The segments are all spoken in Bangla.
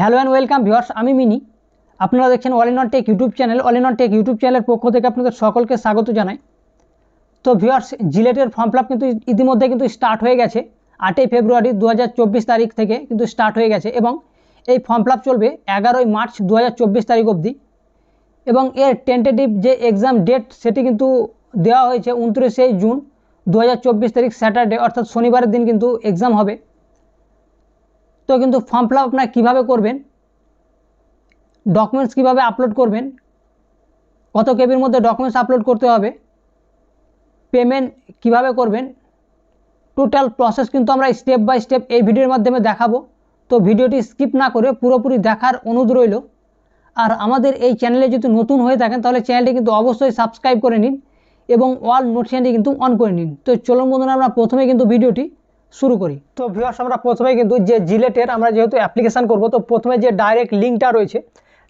হ্যালো অ্যান্ড ওয়েলকাম ভিউয়ার্স, আমি মিনি। আপনারা দেখছেন all in on tech YouTube channel. All in on tech YouTube চ্যানেলের পক্ষ থেকে আপনাদের সকলকে স্বাগত জানাই। তো ভিউয়ার্স, জিলেটের ফর্ম ফিল কিন্তু ইতিমধ্যে কিন্তু স্টার্ট হয়ে গেছে। আটই ফেব্রুয়ারি দু হাজার চব্বিশ তারিখ থেকে কিন্তু স্টার্ট হয়ে গেছে এবং এই ফর্ম ফিল চলবে এগারোই মার্চ দু হাজার চব্বিশ তারিখ অবধি। এবং এর টেন্টেটিভ যে এক্সাম ডেট সেটি কিন্তু দেওয়া হয়েছে উনত্রিশে জুন দু হাজার চব্বিশ তারিখ স্যাটারডে অর্থাৎ শনিবারের দিন কিন্তু এক্সাম হবে। তো কিন্তু ফর্ম ফিল আপ আপনারা কীভাবে করবেন? ডকুমেন্টস কীভাবে আপলোড করবেন? কত কেবির মধ্যে ডকুমেন্টস আপলোড করতে হবে? পেমেন্ট কীভাবে করবেন? টোটাল প্রসেস কিন্তু আমরা স্টেপ বাই স্টেপ এই ভিডিওর মাধ্যমে দেখাবো। তো ভিডিওটি স্কিপ না করে পুরোপুরি দেখার অনুরোধ রইল। আর আমাদের এই চ্যানেলে যদি নতুন হয়ে থাকেন, তাহলে চ্যানেলটি কিন্তু অবশ্যই সাবস্ক্রাইব করে নিন এবং অল নোটিফিকেশনটি কিন্তু অন করে নিন। তো চলুন বন্ধুরা, আমরা প্রথমে কিন্তু ভিডিওটি শুরু করি। তো ভিউয়ার্স আমরা প্রথমে কিন্তু যে জিলেটের আমরা যেহেতু অ্যাপ্লিকেশান করব, তো প্রথমে যে ডাইরেক্ট লিঙ্কটা রয়েছে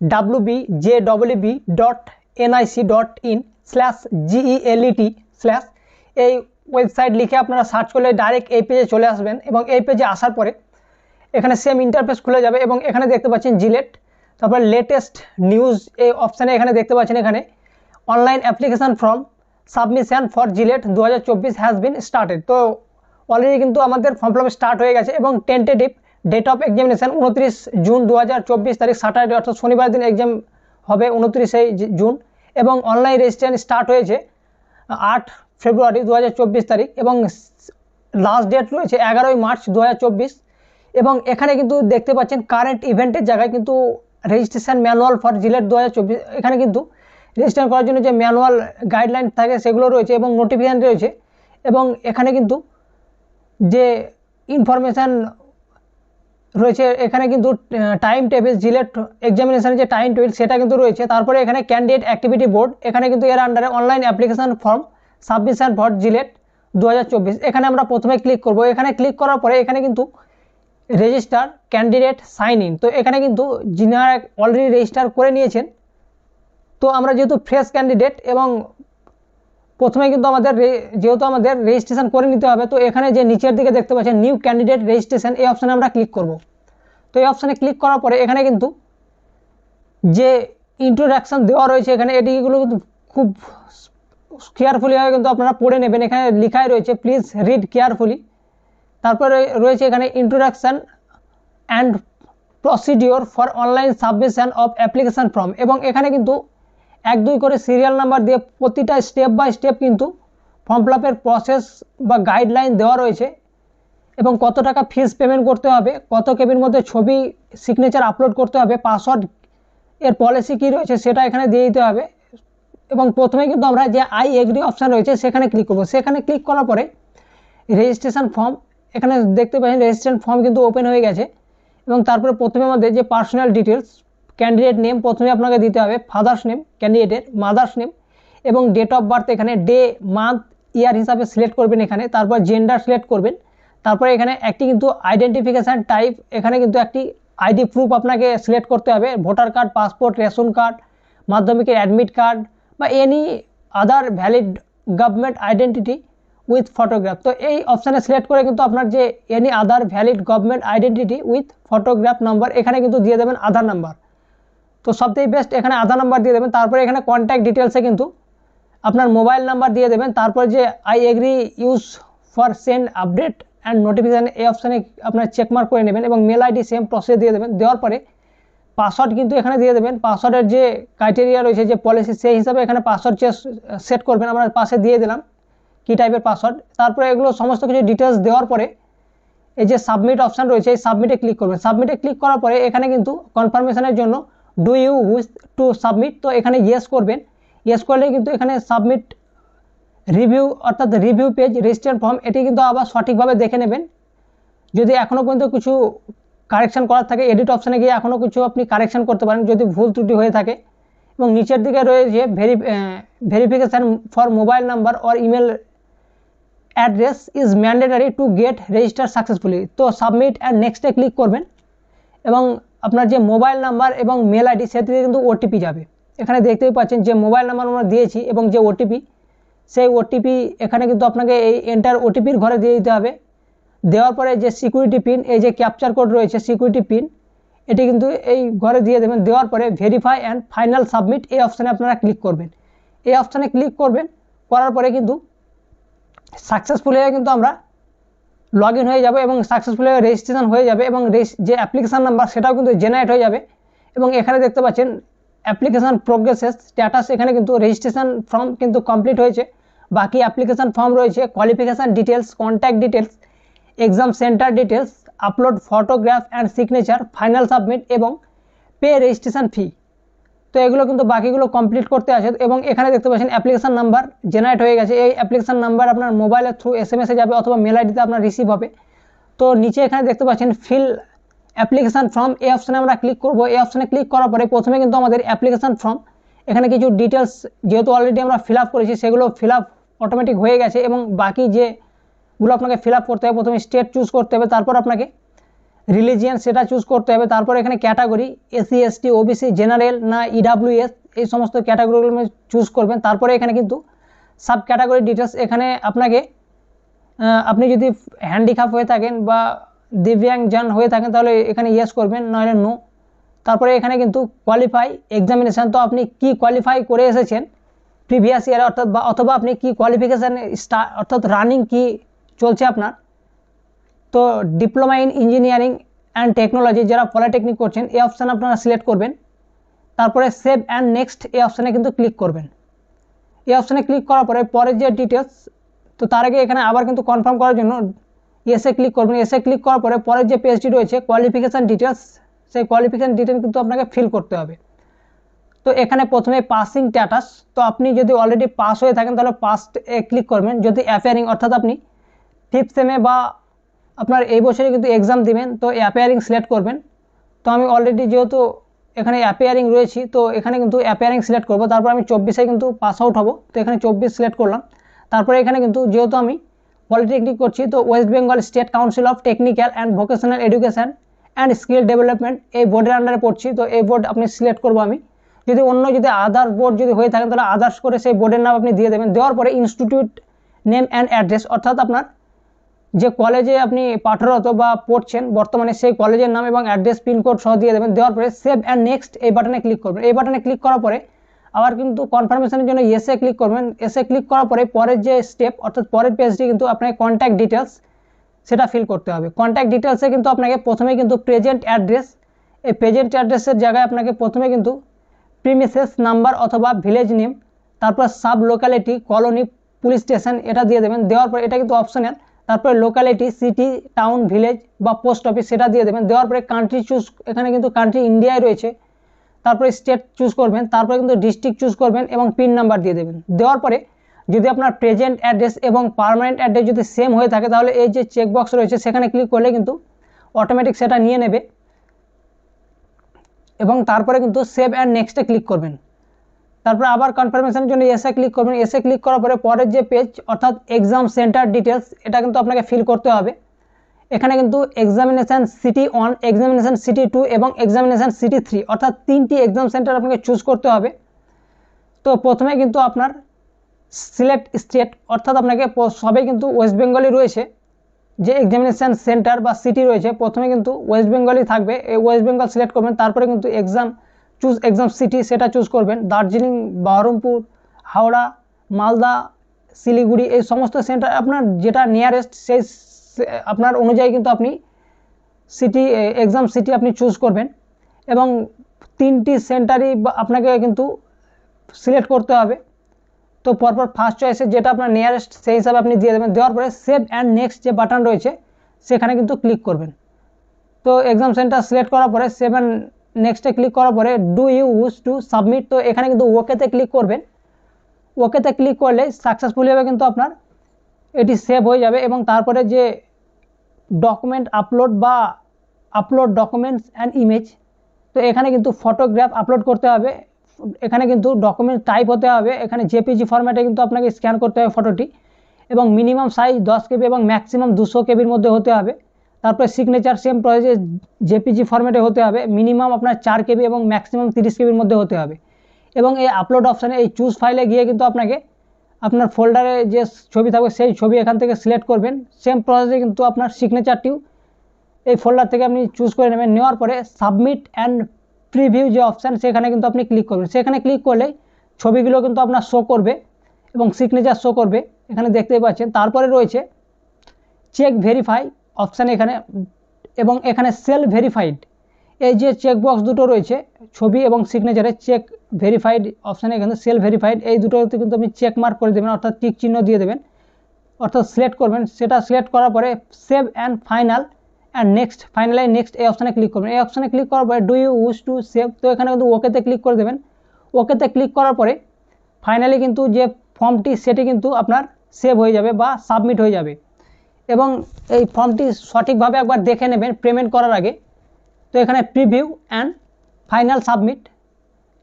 W B J W B dot NIC dot in slash GELET slash এই ওয়েবসাইট লিখে আপনারা সার্চ করলে ডাইরেক্ট এই পেজে চলে আসবেন এবং এই পেজে আসার পরে এখানে সেম ইন্টারফেস খুলে যাবে এবং এখানে দেখতে পাচ্ছেন জিলেট, তারপর লেটেস্ট নিউজ এই অপশানে এখানে দেখতে পাচ্ছেন এখানে online application form submission for GELET দু হাজার চব্বিশ হ্যাজ বিন স্টার্টেড তো অলরেডি কিন্তু আমাদের ফর্ম ফিল স্টার্ট হয়ে গেছে এবং টেন্টেটিভ ডেট অফ এক্সামিনেশান উনত্রিশ জুন দু হাজার চব্বিশ তারিখ স্যাটারডে অর্থাৎ শনিবার দিন এক্সাম হবে উনত্রিশে জুন এবং অনলাইন রেজিস্ট্রেশন স্টার্ট হয়েছে আট ফেব্রুয়ারি দু হাজার চব্বিশ তারিখ এবং লাস্ট ডেট রয়েছে এগারোই মার্চ দু হাজার চব্বিশ এবং এখানে কিন্তু দেখতে পাচ্ছেন কারেন্ট ইভেন্টের জায়গায় কিন্তু রেজিস্ট্রেশন ম্যানুয়াল ফর জিলেট দু হাজার চব্বিশ, এখানে কিন্তু রেজিস্ট্রেশন করার জন্য যে ম্যানুয়াল গাইডলাইন থাকে সেগুলো রয়েছে এবং নোটিফিকেশান রয়েছে এবং এখানে কিন্তু যে ইনফরমেশান রয়েছে, এখানে কিন্তু টাইম টেবিল জিলেট এক্সামিনেশানের যে টাইম টেবিল সেটা কিন্তু রয়েছে। তারপরে এখানে ক্যান্ডিডেট অ্যাক্টিভিটি বোর্ড এখানে কিন্তু এর আন্ডারে online application form submission for GELET দু হাজার চব্বিশ। এখানে আমরা প্রথমে ক্লিক করব। এখানে ক্লিক করার পরে এখানে কিন্তু রেজিস্টার ক্যান্ডিডেট সাইন ইন তো এখানে কিন্তু যিনারা অলরেডি রেজিস্টার করে নিয়েছেন, তো আমরা যেহেতু ফ্রেশ ক্যান্ডিডেট এবং প্রথমে কিন্তু আমাদের যেহেতু আমাদের রেজিস্ট্রেশন করে নিতে হবে, তো এখানে যে নিচের দিকে দেখতে পাচ্ছেন নিউ ক্যান্ডিডেট রেজিস্ট্রেশন এই অপশানে আমরা ক্লিক করব। তো এই অপশানে ক্লিক করার পরে এখানে কিন্তু যে ইন্ট্রোডাকশান দেওয়া রয়েছে এখানে, এটিগুলো কিন্তু খুব কেয়ারফুলিভাবে কিন্তু আপনারা পড়ে নেবেন। এখানে লেখাই রয়েছে প্লিজ রিড কেয়ারফুলি তারপরে রয়েছে এখানে introduction and procedure for online submission of application form এবং এখানে কিন্তু এক, দুই করে সিরিয়াল নাম্বার দিয়ে প্রতিটা স্টেপ বাই স্টেপ কিন্তু ফর্ম ফিল প্রসেস বা গাইডলাইন দেওয়া রয়েছে। এবং কত টাকা ফিস পেমেন্ট করতে হবে, কত কেবির মধ্যে ছবি সিগনেচার আপলোড করতে হবে পাসওয়ার্ড এর পলিসি কী রয়েছে সেটা এখানে দিয়ে দিতে হবে। এবং প্রথমে কিন্তু আমরা যে আই এগ্রি অপশান রয়েছে সেখানে ক্লিক করব। সেখানে ক্লিক করার পরে রেজিস্ট্রেশন ফর্ম এখানে দেখতে পাচ্ছেন রেজিস্ট্রেশন ফর্ম কিন্তু ওপেন হয়ে গেছে। এবং তারপরে প্রথমে আমাদের যে পার্সোনাল ডিটেলস ক্যান্ডিডেট নেম প্রথমে আপনাকে দিতে হবে ফাদার্স নেম ক্যান্ডিডেটের মাদার্স নেম এবং ডেট অফ বার্থ এখানে ডে মান্থ ইয়ার হিসাবে সিলেক্ট করবেন এখানে, তারপর জেন্ডার সিলেক্ট করবেন, তারপরে এখানে একটি কিন্তু আইডেন্টিফিকেশান টাইপ এখানে কিন্তু একটি আইডি প্রুফ আপনাকে সিলেক্ট করতে হবে voter card passport ration card মাধ্যমিকের অ্যাডমিট কার্ড বা any other valid government identity with photograph তো এই অপশানে সিলেক্ট করে কিন্তু আপনার যে any other valid government identity with photograph number এখানে কিন্তু দিয়ে দেবেন আধার নাম্বার তো সবথেকে বেস্ট এখানে আধার নাম্বার দিয়ে দেবেন, তারপরে এখানে কন্ট্যাক্ট ডিটেলসে কিন্তু আপনার মোবাইল নাম্বার দিয়ে দেবেন, তারপর যে I agree use for send update and notification এই অপশানে আপনার চেকমার্ক করে নেবেন এবং মেল আইডি সেম প্রসেস দিয়ে দেবেন। দেওয়ার পরে পাসওয়ার্ড কিন্তু এখানে দিয়ে দেবেন। পাসওয়ার্ডের যে ক্রাইটেরিয়া রয়েছে, যে পলিসি সেই হিসাবে এখানে পাসওয়ার্ড সেট করবেন। আমরা পাশে দিয়ে দিলাম কী টাইপের পাসওয়ার্ড তারপরে এগুলো সমস্ত কিছু ডিটেলস দেওয়ার পরে এই যে সাবমিট অপশান রয়েছে, এই সাবমিটে ক্লিক করবেন। সাবমিটে ক্লিক করার পরে এখানে কিন্তু কনফার্মেশনের জন্য do you with to submit তো এখানে ইয়েস করবেন। ইয়েস করলে কিন্তু এখানে সাবমিট রিভিউ অর্থাৎ রিভিউ পেজ রেজিস্টার ফর্ম এটি কিন্তু আবার সঠিকভাবে দেখে নেবেন। যদি এখনও পর্যন্ত কিছু কারেকশান করার থাকে এডিট অপশানে গিয়ে এখনও কিছু আপনি কারেকশান করতে পারেন, যদি ভুল ত্রুটি হয়ে থাকে। এবং নিচের দিকে রয়েছে very verification for mobile number or email address is mandatory to get register successfully তো সাবমিট অ্যান্ড নেক্সটে ক্লিক করবেন। এবং আপনার যে মোবাইল নাম্বার এবং মেল আইডি সেটিতে কিন্তু ওটিপি যাবে। এখানে দেখতেই পাচ্ছেন যে মোবাইল নাম্বার আমরা দিয়েছি এবং যে ওটিপি সেই ওটিপি এখানে কিন্তু আপনাকে এই এন্টার ওটিপির ঘরে দিয়ে দিতে হবে। দেওয়ার পরে যে সিকিউরিটি পিন এই যে ক্যাপচার কোড রয়েছে সিকিউরিটি পিন এটি কিন্তু এই ঘরে দিয়ে দেবেন। দেওয়ার পরে ভেরিফাই অ্যান্ড ফাইনাল সাবমিট এই অপশানে আপনারা ক্লিক করবেন। এই অপশানে ক্লিক করবেন, করার পরে কিন্তু সাকসেসফুল হয়ে কিন্তু আমরা লগ ইন হয়ে যাবে এবং সাকসেসফুল রেজিস্ট্রেশন হয়ে যাবে এবং যে অ্যাপ্লিকেশান নাম্বার সেটাও কিন্তু জেনারেট হয়ে যাবে এবং এখানে দেখতে পাচ্ছেন অ্যাপ্লিকেশান প্রোগ্রেসেস স্ট্যাটাস এখানে কিন্তু রেজিস্ট্রেশন ফর্ম কিন্তু কমপ্লিট হয়েছে। বাকি অ্যাপ্লিকেশান ফর্ম রয়েছে qualification details contact details exam centre details upload photograph and signature final submit এবং পে রেজিস্ট্রেশন ফি তো এগুলো কিন্তু বাকিগুলো কমপ্লিট করতে আছে এবং এখানে দেখতে পাচ্ছেন অ্যাপ্লিকেশান নাম্বার জেনারেট হয়ে গেছে। এই অ্যাপ্লিকেশান নাম্বার আপনার মোবাইলের থ্রু এস এম এসে যাবে অথবা মেল আইডিতে আপনার রিসিভ হবে। তো নিচে এখানে দেখতে পাচ্ছেন ফিল অ্যাপ্লিকেশান ফর্ম এই অপশানে আমরা ক্লিক করব। এই অপশানে ক্লিক করার পরে প্রথমে কিন্তু আমাদের অ্যাপ্লিকেশান ফর্ম এখানে কিছু ডিটেলস যেহেতু অলরেডি আমরা ফিল আপ করেছি, সেগুলো ফিল আপ অটোমেটিক হয়ে গেছে এবং বাকি যেগুলো আপনাকে ফিল আপ করতে হবে, প্রথমে স্টেট চুজ করতে হবে, তারপর আপনাকে রিলিজিয়ান সেটা চুজ করতে হবে। তারপর এখানে category SC ST OBC general না ইডাব্লিউএস এই সমস্ত ক্যাটাগরিগুলো চুজ করবেন। তারপরে এখানে কিন্তু সাব ক্যাটাগরি ডিটেলস এখানে আপনাকে আপনি যদি হ্যান্ডিক্যাপ হয়ে থাকেন বা দিব্যাংজন হয়ে থাকেন, তাহলে এখানে ইয়েস করবেন, নইলে নো তারপরে এখানে কিন্তু কোয়ালিফাই এক্সামিনেশান তো আপনি কি কোয়ালিফাই করে এসেছেন প্রিভিয়াস ইয়ার অর্থাৎ বা, অথবা আপনি কি কোয়ালিফিকেশান স্টার অর্থাৎ রানিং কি চলছে আপনার? তো diploma in engineering and technology যারা পলিটেকনিক করছেন, এই অপশান আপনারা সিলেক্ট করবেন। তারপরে সেভ অ্যান্ড নেক্সট এই অপশানে কিন্তু ক্লিক করবেন। এই অপশানে ক্লিক করার পরে পরের যে ডিটেলস তো তার আগে এখানে আবার কিন্তু কনফার্ম করার জন্য এসে ক্লিক করবেন। এসে ক্লিক করার পরে পরের যে পেজটি রয়েছে কোয়ালিফিকেশান ডিটেলস সেই কোয়ালিফিকেশান ডিটেল কিন্তু আপনাকে ফিল করতে হবে। তো এখানে প্রথমে পাসিং স্ট্যাটাস তো আপনি যদি অলরেডি পাস হয়ে থাকেন, তাহলে পাস ক্লিক করবেন। যদি অ্যাফেয়ারিং অর্থাৎ আপনি ফিফথ সেমে বা আপনার এই বছরে কিন্তু এক্সাম দিবেন, তো অ্যাপেয়ারিং সিলেক্ট করবেন। তো আমি অলরেডি যেহেতু এখানে অ্যাপেয়ারিং রয়েছি, তো এখানে কিন্তু অ্যাপেয়ারিং সিলেক্ট করব। তারপর আমি চব্বিশে কিন্তু পাস আউট হব, তো এখানে চব্বিশ সিলেক্ট করলাম। তারপরে এখানে কিন্তু যেহেতু আমি পলিটেকনিক করছি, তো West Bengal State Council of Technical and Vocational Education and Skill Development এই বোর্ডের আন্ডারে পড়ছি, তো এই বোর্ড আপনি সিলেক্ট করব আমি। যদি অন্য যদি আদার বোর্ড যদি হয়ে থাকেন তাহলে আদার্স করে সেই বোর্ডের নাম আপনি দিয়ে দেবেন। দেওয়ার পরে ইনস্টিটিউট নেম অ্যান্ড অ্যাড্রেস অর্থাৎ আপনার যে কলেজে আপনি পাঠরত বা পড়ছেন, বর্তমানে সেই কলেজের নাম এবং অ্যাড্রেস পিনকোড সহ দিয়ে দেবেন। দেওয়ার পরে সেভ অ্যান্ড নেক্সট এই বাটনে ক্লিক করবেন। এই বাটনে ক্লিক করার পরে আবার কিন্তু কনফার্মেশনের জন্য এসে ক্লিক করবেন। এসে ক্লিক করার পরে পরের যে স্টেপ অর্থাৎ পরের পেজটি কিন্তু আপনাকে কন্ট্যাক্ট ডিটেলস সেটা ফিল করতে হবে। কন্ট্যাক্ট ডিটেলসে কিন্তু আপনাকে প্রথমে কিন্তু প্রেজেন্ট অ্যাড্রেস এই প্রেজেন্ট অ্যাড্রেসের জায়গায় আপনাকে প্রথমে কিন্তু প্রিমিসেস নাম্বার অথবা ভিলেজ নেম তারপর sub locality colony police station এটা দিয়ে দেবেন। দেওয়ার পর এটা কিন্তু অপশনাল তারপরে লোকালিটি সিটি টাউন ভিলেজ বা পোস্ট অফিস সেটা দিয়ে দেবেন। দেওয়ার পরে কান্ট্রি চুজ এখানে কিন্তু কান্ট্রি ইন্ডিয়ায় রয়েছে। তারপরে স্টেট চুজ করবেন, তারপরে কিন্তু ডিস্ট্রিক্ট চুজ করবেন এবং পিন নাম্বার দিয়ে দেবেন। দেওয়ার পরে যদি আপনার প্রেজেন্ট অ্যাড্রেস এবং পারমানেন্ট অ্যাড্রেস যদি সেম হয়ে থাকে, তাহলে এই যে চেকবক্স রয়েছে, সেখানে ক্লিক করলে কিন্তু অটোমেটিক সেটা নিয়ে নেবে এবং তারপরে কিন্তু সেভ অ্যান্ড নেক্সটে ক্লিক করবেন। তারপরে আবার কনফার্মেশনের জন্য এসে ক্লিক করবেন। এসে ক্লিক করার পরে পরের যে পেজ অর্থাৎ এক্সাম সেন্টার ডিটেলস এটা কিন্তু আপনাকে ফিল করতে হবে। এখানে কিন্তু examination city one examination city two এবং এক্সামিনেশান সিটি থ্রি অর্থাৎ তিনটি এক্সাম সেন্টার আপনাকে চুজ করতে হবে। তো প্রথমে কিন্তু আপনার সিলেক্ট স্টেট অর্থাৎ আপনাকে সবে কিন্তু ওয়েস্ট বেঙ্গলই রয়েছে। যে এক্সামিনেশান সেন্টার বা সিটি রয়েছে, প্রথমে কিন্তু ওয়েস্ট বেঙ্গলই থাকবে। এই ওয়েস্ট বেঙ্গল সিলেক্ট করবেন, তারপরে কিন্তু এক্সাম চুজ এক্সাম সিটি সেটা চুজ করবেন। দার্জিলিং, বহরমপুর, হাওড়া, মালদা, শিলিগুড়ি, এই সমস্ত সেন্টার আপনার যেটা নিয়ারেস্ট সেই আপনার অনুযায়ী কিন্তু আপনি সিটি এক্সাম সিটি আপনি চুজ করবেন। এবং তিনটি সেন্টারই আপনাকে কিন্তু সিলেক্ট করতে হবে। তো পরপর ফার্স্ট চয়েসে যেটা আপনার নিয়ারেস্ট সেই হিসাবে আপনি দিয়ে দেবেন। দেওয়ার পরে সেভ অ্যান্ড নেক্সট যে বাটন রয়েছে, সেখানে কিন্তু ক্লিক করবেন। তো এক্সাম সেন্টার সিলেক্ট করার পরে সেভ অ্যান্ড নেক্সটে ক্লিক করার পরে do you wish to submit তো এখানে কিন্তু ওকেতে ক্লিক করবেন। ওকেতে ক্লিক করলে সাকসেসফুলি হবে কিন্তু আপনার। এটি সেভ হয়ে যাবে এবং তারপরে যে ডকুমেন্ট আপলোড বা আপলোড ডকুমেন্টস অ্যান্ড ইমেজ তো এখানে কিন্তু ফটোগ্রাফ আপলোড করতে হবে। এখানে কিন্তু ডকুমেন্ট টাইপ হতে হবে। এখানে জেপিজি ফরম্যাটে কিন্তু আপনাকে স্ক্যান করতে হবে ফটোটি এবং মিনিমাম সাইজ দশ কেবি এবং ম্যাক্সিমাম দুশো কেবির মধ্যে হতে হবে। তারপরে সিগনেচার সেম প্রসেসে জেপিজি ফরম্যাটে হতে হবে মিনিমাম আপনার চার কেবি এবং ম্যাক্সিমাম তিরিশ কেবির মধ্যে হতে হবে। এবং এই আপলোড অপশানে এই চুজ ফাইলে গিয়ে কিন্তু আপনাকে আপনার ফোল্ডারে যে ছবি থাকবে, সেই ছবি এখান থেকে সিলেক্ট করবেন। সেম প্রসেসে কিন্তু আপনার সিগনেচারটিও এই ফোল্ডার থেকে আপনি চুজ করে নেবেন। নেওয়ার পরে সাবমিট অ্যান্ড প্রিভিউ যে অপশান সেখানে কিন্তু আপনি ক্লিক করবেন। সেখানে ক্লিক করলে ছবিগুলো কিন্তু আপনার শো করবে এবং সিগনেচার শো করবে। এখানে দেখতেই পাচ্ছেন। তারপরে রয়েছে চেক ভেরিফাই অপশান এখানে, এবং এখানে সেল ভেরিফাইড এই যে চেকবক্স দুটো রয়েছে, ছবি এবং সিগনেচারে চেক ভেরিফাইড অপশানে এখানে সেল ভেরিফাইড এই দুটোতে কিন্তু আপনি চেক মার্ক করে দেবেন, অর্থাৎ টিক চিহ্ন দিয়ে দেবেন। অর্থাৎ সিলেক্ট করবেন, সেটা সিলেক্ট করার পরে save and final and next finally next এই অপশানে ক্লিক করবেন। এই অপশানে ক্লিক করার পরে do you wish to save তো এখানে কিন্তু ওকেতে ক্লিক করে দেবেন। ওকেতে ক্লিক করার পরে ফাইনালি কিন্তু যে ফর্মটি সেটি কিন্তু আপনার সেভ হয়ে যাবে বা সাবমিট হয়ে যাবে। এবং এই ফর্মটি সঠিকভাবে একবার দেখে নেবেন পেমেন্ট করার আগে। তো এখানে প্রিভিউ অ্যান্ড ফাইনাল সাবমিট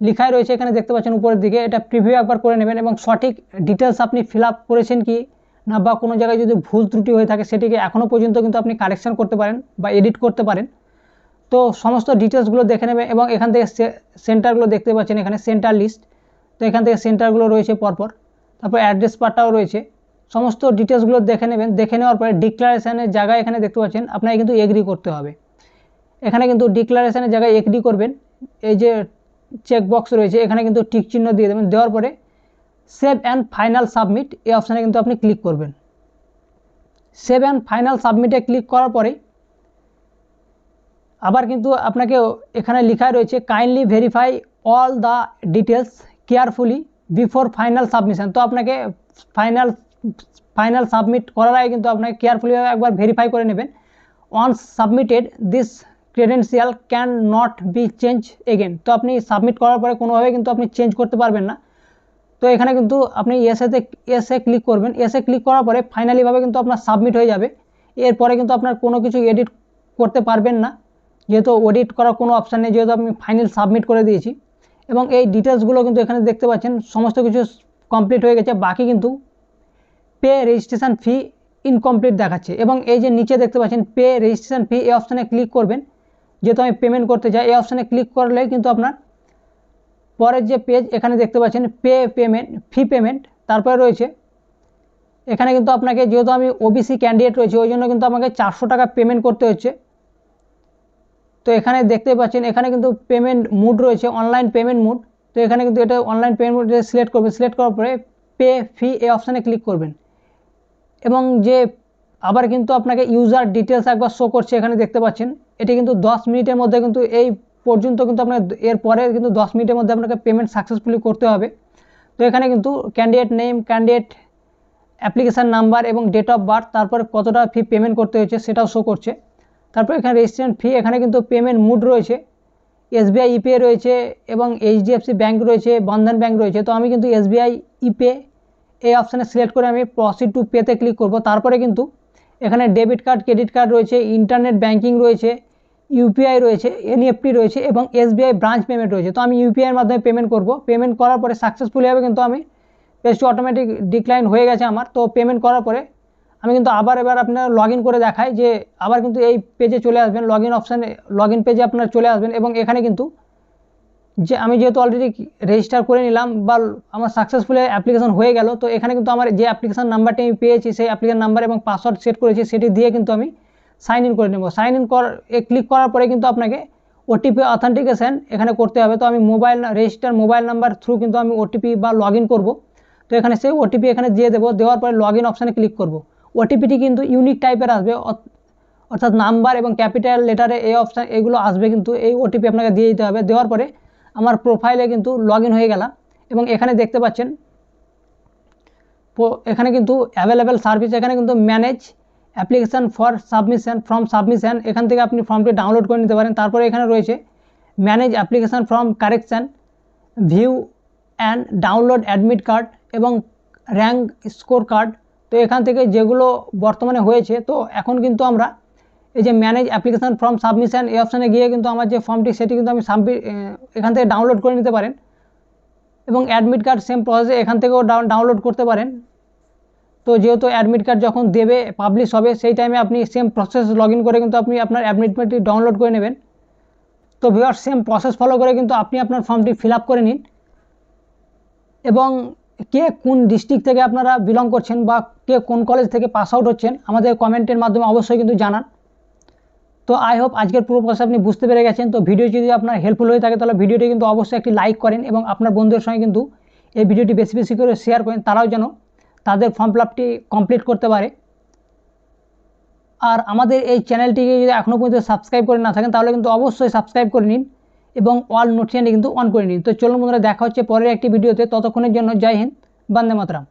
লিখাই রয়েছে। এখানে দেখতে পাচ্ছেন উপরের দিকে এটা প্রিভিউ একবার করে নেবেন এবং সঠিক ডিটেলস আপনি ফিল করেছেন কি না বা কোনো জায়গায় যদি ভুল ত্রুটি হয়ে থাকে সেটিকে এখনও পর্যন্ত কিন্তু আপনি কারেকশান করতে পারেন বা এডিট করতে পারেন। তো সমস্ত ডিটেলসগুলো দেখে নেবেন এবং এখান থেকে সেন্টারগুলো দেখতে পাচ্ছেন এখানে সেন্টার লিস্ট তো এখান থেকে সেন্টারগুলো রয়েছে পরপর। তারপর অ্যাড্রেস পার্টটাও রয়েছে। সমস্ত ডিটেলসগুলো দেখে নেবেন। দেখে নেওয়ার পরে ডিক্লারেশানের জায়গায় এখানে দেখতে পাচ্ছেন, আপনাকে কিন্তু এগ্রি করতে হবে। এখানে কিন্তু ডিক্লারেশানের জায়গায় এগ্রি করবেন। এই যে চেক বক্স রয়েছে, এখানে কিন্তু টিক চিহ্ন দিয়ে দেবেন। দেওয়ার পরে সেভ অ্যান্ড ফাইনাল সাবমিট এই অপশানে কিন্তু আপনি ক্লিক করবেন। সেভ অ্যান্ড ফাইনাল সাবমিটে ক্লিক করার পরেই আবার কিন্তু আপনাকে এখানে লেখা রয়েছে kindly verify all the details carefully before final submission তো আপনাকে ফাইনাল ফাইনাল সাবমিট করার আগে কিন্তু আপনাকে কেয়ারফুলিভাবে একবার ভেরিফাই করে নেবেন। Once submitted this credential can not be change again তো আপনি সাবমিট করার পরে কোনোভাবে কিন্তু আপনি চেঞ্জ করতে পারবেন না। তো এখানে কিন্তু আপনি এসএতে এসে ক্লিক করবেন। এসে ক্লিক করার পরে ফাইনালিভাবে কিন্তু আপনার সাবমিট হয়ে যাবে। এরপরে কিন্তু আপনার কোনো কিছু এডিট করতে পারবেন না। যেহেতু এডিট করার কোনো অপশান নেই, যেহেতু আমি ফাইনাল সাবমিট করে দিয়েছি। এবং এই ডিটেলসগুলো কিন্তু এখানে দেখতে পাচ্ছেন। সমস্ত কিছু কমপ্লিট হয়ে গেছে। বাকি কিন্তু পে রেজিস্ট্রেশন ফি ইনকমপ্লিট দেখাচ্ছে। এবং এই যে নিচে দেখতে পাচ্ছেন পে রেজিস্ট্রেশন ফি এই অপশানে ক্লিক করবেন। যেহেতু আমি পেমেন্ট করতে চাই, এই অপশানে ক্লিক করলে কিন্তু আপনার পরের যে পেজ এখানে দেখতে পাচ্ছেন পে পেমেন্ট ফি পেমেন্ট তারপরে রয়েছে। এখানে কিন্তু আপনাকে যেহেতু আমি ওবিসি ক্যান্ডিডেট রয়েছে, ওই জন্য কিন্তু আমাকে চারশো টাকা পেমেন্ট করতে হচ্ছে। তো এখানে দেখতে পাচ্ছেন, এখানে কিন্তু পেমেন্ট মুড রয়েছে অনলাইন পেমেন্ট মুড তো এখানে কিন্তু এটা অনলাইন পেমেন্ট মুড সিলেক্ট করবেন। সিলেক্ট করার পরে পে ফি এই অপশানে ক্লিক করবেন। এবং যে আবার কিন্তু আপনাকে ইউজার ডিটেলস একবার শো করছে, এখানে দেখতে পাচ্ছেন, এটি কিন্তু দশ মিনিটের মধ্যে কিন্তু এই পর্যন্ত কিন্তু আপনার এরপরে কিন্তু দশ মিনিটের মধ্যে আপনাকে পেমেন্ট সাকসেসফুলি করতে হবে। তো এখানে কিন্তু candidate name candidate application number এবং ডেট অফ বার্থ তারপরে কতটা ফি পেমেন্ট করতে হয়েছে সেটাও শো করছে। তারপর এখানে রেজিস্ট্রেশন ফি এখানে কিন্তু পেমেন্ট মুড রয়েছে এসবিআই ইপে রয়েছে এবং এইচডিএফসি ব্যাঙ্ক রয়েছে বন্ধন ব্যাঙ্ক রয়েছে। তো আমি কিন্তু এসবিআই ইপে এই অপশানে সিলেক্ট করে আমি প্রসিড টু পেতে ক্লিক করব। তারপরে কিন্তু এখানে ডেবিট কার্ড ক্রেডিট কার্ড রয়েছে ইন্টারনেট ব্যাঙ্কিং রয়েছে ইউপিআই রয়েছে এনইএফটি রয়েছে এবং এসবিআই ব্রাঞ্চ পেমেন্ট রয়েছে। তো আমি ইউপিআইয়ের মাধ্যমে পেমেন্ট করব। পেমেন্ট করার পরে সাকসেসফুলি হবে কিন্তু আমি পেজটি অটোমেটিক ডিক্লাইন হয়ে গেছে আমার। তো পেমেন্ট করার পরে আমি কিন্তু আবার এবার আপনার লগ করে দেখাই যে আবার কিন্তু এই পেজে চলে আসবেন। লগ ইন অপশানে লগ ইন পেজে আপনার চলে আসবেন এবং এখানে কিন্তু যে আমি যেহেতু অলরেডি রেজিস্টার করে নিলাম বা আমার সাকসেসফুলি অ্যাপ্লিকেশন হয়ে গেল, তো এখানে কিন্তু আমার যে অ্যাপ্লিকেশন নাম্বারটি আমি পেয়েছি, সেই অ্যাপ্লিকেশন নাম্বার এবং পাসওয়ার্ড সেট করেছি, সেটি দিয়ে কিন্তু আমি সাইন ইন করে নেব। সাইন ইন কর, এ ক্লিক করার পরে কিন্তু আপনাকে ওটিপি অথেন্টিকেশান এখানে করতে হবে। তো আমি mobile register mobile number through কিন্তু আমি ওটিপি বা লগ ইন করব। তো এখানে সেই ওটিপি এখানে দিয়ে দেবো। দেওয়ার পরে লগ ইন অপশানে ক্লিক করব। ওটিপিটি কিন্তু ইউনিক টাইপের আসবে। অর্থাৎ নাম্বার এবং ক্যাপিটাল লেটারে এই অপশান এগুলো আসবে কিন্তু এই ওটিপি আপনাকে দিয়ে দিতে হবে। দেওয়ার পরে আমার প্রোফাইলে কিন্তু লগ হয়ে গেলাম এবং এখানে দেখতে পাচ্ছেন এখানে কিন্তু অ্যাভেলেবেল সার্ভিস এখানে কিন্তু manage application for submission from submission এখান থেকে আপনি ফর্মটি ডাউনলোড করে নিতে পারেন। তারপরে এখানে রয়েছে manage application from correction view and download admit card এবং র্যাঙ্ক স্কোর কার্ড তো এখান থেকে যেগুলো বর্তমানে হয়েছে, তো এখন কিন্তু আমরা এই যে ম্যানেজ অ্যাপ্লিকেশান ফর্ম সাবমিশন এই অপশানে গিয়ে কিন্তু আমার যে ফর্মটি সেটি কিন্তু আমি সাবমিট এখান থেকে ডাউনলোড করে নিতে পারেন। এবং অ্যাডমিট কার্ড সেম প্রসেসে এখান থেকেও ডাউনলোড করতে পারেন। তো যেহেতু অ্যাডমিট কার্ড যখন দেবে পাবলিশ হবে, সেই টাইমে আপনি সেম প্রসেস লগ করে কিন্তু আপনি আপনার অ্যাডমিট কার্ডটি ডাউনলোড করে নেবেন। তো ভিওর সেম প্রসেস ফলো করে কিন্তু আপনি আপনার ফর্মটি ফিল করে নিন। এবং কে কোন ডিস্ট্রিক্ট থেকে আপনারা বিলং করছেন বা কে কোন কলেজ থেকে পাস আউট হচ্ছেন, আমাদের কমেন্টের মাধ্যমে অবশ্যই কিন্তু জানান। তো আই হোপ আজকের পুরো প্রসেস আপনি বুঝতে পেরে গেছেন। তো ভিডিও যদি আপনার হেল্পফুল হয়ে থাকে, তাহলে ভিডিওটি কিন্তু অবশ্যই একটি লাইক করেন এবং আপনার বন্ধুদের সঙ্গে কিন্তু এই ভিডিওটি বেশি বেশি করে শেয়ার করেন। তারাও যেন তাদের ফর্ম ফিল আপটি কমপ্লিট করতে পারে। আর আমাদের এই চ্যানেলটিকে যদি এখনও পর্যন্ত সাবস্ক্রাইব করে না থাকেন, তাহলে কিন্তু অবশ্যই সাবস্ক্রাইব করে নিন এবং অল নোটিফিকেশনটি কিন্তু অন করে নিন। তো চলুন বন্ধুরা, দেখা হচ্ছে পরের একটি ভিডিওতে ততক্ষণের জন্য জয় হিন্দ, বন্দে মাতরম।